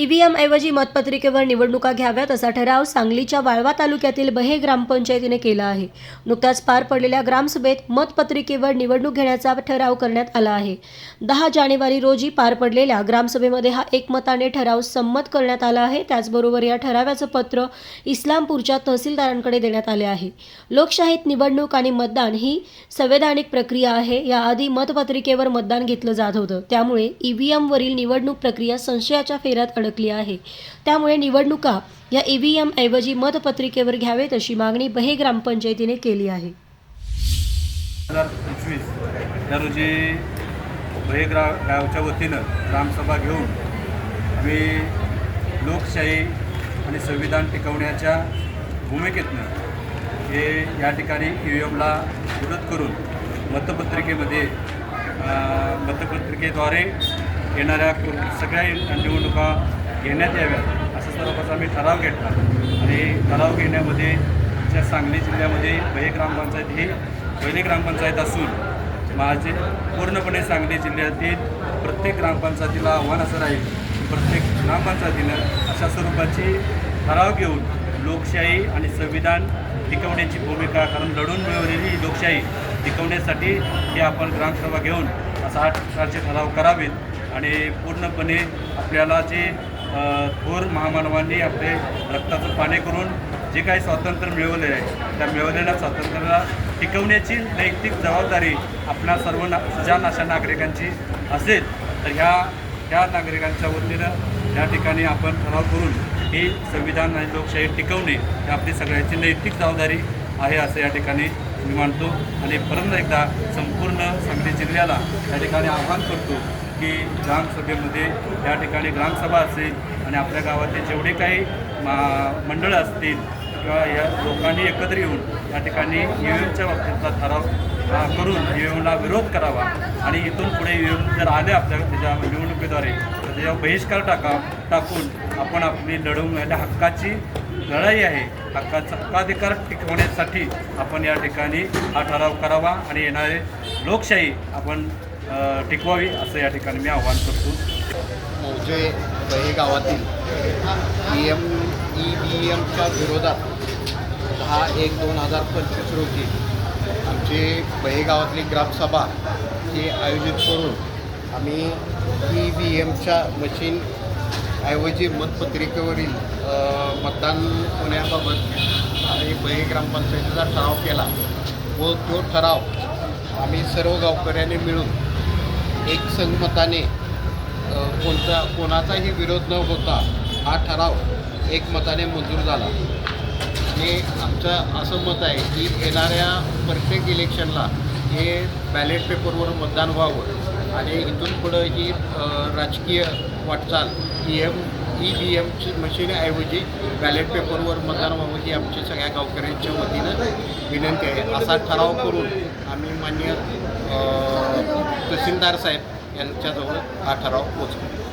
EVM ऐवजी मतपत्रिकेवर निवडणुका घ्याव्यात असा ठराव सांगलीच्या वाळवा तालुक्यातील बहे ग्रामपंचायतीने केला आहे. नुकत्याच पार पडलेल्या ग्रामसभेत मतपत्रिकेवर निवडणूक घेण्याचा ठराव करण्यात आला आहे. दहा जानेवारी रोजी पार पडलेल्या ग्रामसभेमध्ये हा एकमताने ठराव संमत करण्यात आला आहे. त्याचबरोबर या ठरावाचं पत्र इस्लामपूरच्या तहसीलदारांकडे देण्यात आले आहे. लोकशाहीत निवडणूक आणि मतदान ही संवैधानिक प्रक्रिया आहे. याआधी मतपत्रिकेवर मतदान घेतलं जात होतं. त्यामुळे ईव्हीएमवरील निवडणूक प्रक्रिया संशयाच्या फेऱ्यात अडकली आहे. त्यामुळे निवडणुका या ईव्हीएम ऐवजी मतपत्रिकेवर घ्यावेत अशी मागणी बहे ग्रामपंचायतीने केली आहे. हजार पंचवीस या रोजी बहेग्रा गावच्या वतीनं ग्रामसभा घेऊन आम्ही लोकशाही आणि संविधान टिकवण्याच्या भूमिकेतनं हे या ठिकाणी ई व्ही एमला विरोध करून मतपत्रिकेमध्ये मतपत्रिकेद्वारे येणाऱ्या सगळ्या निवडणुका घेण्यात याव्यात. असं स्वरूपाचा आम्ही ठराव घेतला. आणि ठराव घेण्यामध्ये आमच्या सांगली जिल्ह्यामध्ये बहे ग्रामपंचायत ही पहिली ग्रामपंचायत असून माझे पूर्णपणे सांगली जिल्ह्यातील प्रत्येक ग्रामपंचायतीला आव्हान असं राहील प्रत्येक ग्रामपंचायतीनं अशा स्वरूपाची ठराव घेऊन लोकशाही आणि संविधान टिकवण्याची भूमिका कारण लढून मिळवलेली लोकशाही टिकवण्यासाठी हे आपण ग्रामसभा घेऊन असा हा प्रकारचे ठराव करावेत. आणि पूर्णपणे आपल्याला जे थोर महामानवांनी आपले रक्ताचं पाणी करून जे काही स्वातंत्र्य मिळवले आहे त्या मिळवलेल्या स्वातंत्र्याला टिकवण्याची नैतिक जबाबदारी आपल्या सर्व ना सुजान अशा नागरिकांची असेल तर ह्या ह्या नागरिकांच्या वतीनं या ठिकाणी आपण ठराव करून ही संविधान आणि लोकशाही टिकवणे ही आपली सगळ्यांची नैतिक जबाबदारी आहे असं या ठिकाणी मी मानतो. आणि परत एकदा संपूर्ण सांगली जिल्ह्याला या ठिकाणी आवाहन करतो की ग्रामसभेमध्ये या ठिकाणी ग्रामसभा असेल आणि आपल्या गावातले जेवढे काही मा मंडळं असतील किंवा या लोकांनी एकत्र येऊन या ठिकाणी ई एमच्या बाबतीतला ठराव करून ई एमला विरोध करावा. आणि इथून पुढे ई एम जर आले आपल्या त्याच्या निवडणुकीद्वारे तर त्याच्यावर बहिष्कार टाका टाकून आपण आपली लढवण्याच्या म्हणजे हक्काची लढाई आहे. हक्काचा हक्काधिकार टिकवण्यासाठी आपण या ठिकाणी हा ठराव करावा आणि येणारे लोकशाही आपण टिकवावी असं या ठिकाणी मी आवाहन करतो. मौजे बहे गावातील ई एम ई बी एमच्या विरोधात दहा एक दोन हजार पंचवीस रोजी आमची बहे गावातली ग्रामसभा ही आयोजित करून आम्ही ई व्ही एमच्या मशीन ऐवजी मतपत्रिकेवरील मतदान होण्याबाबत आम्ही बहे ग्रामपंचायतीचा ठराव केला व तो ठराव आम्ही सर्व गावकऱ्यांनी मिळून एक संगमताने कोणता कोणाचाही विरोध न होता हा ठराव एकमताने मंजूर झाला. हे आमचं असं मत आहे की येणाऱ्या प्रत्येक इलेक्शनला हे बॅलेट पेपरवर मतदान व्हावं. आणि इथून पुढं ही राजकीय वाटचाल ई एम ई व्ही एमची मशीनऐवजी बॅलेट पेपरवर मतदान व्हावं ही आमच्या सगळ्या गावकऱ्यांच्या वतीनं विनंती आहे. असा ठराव करून आम्ही मान्य तहसीलदार साहेब यांच्याजवळ हा ठराव पोचवतो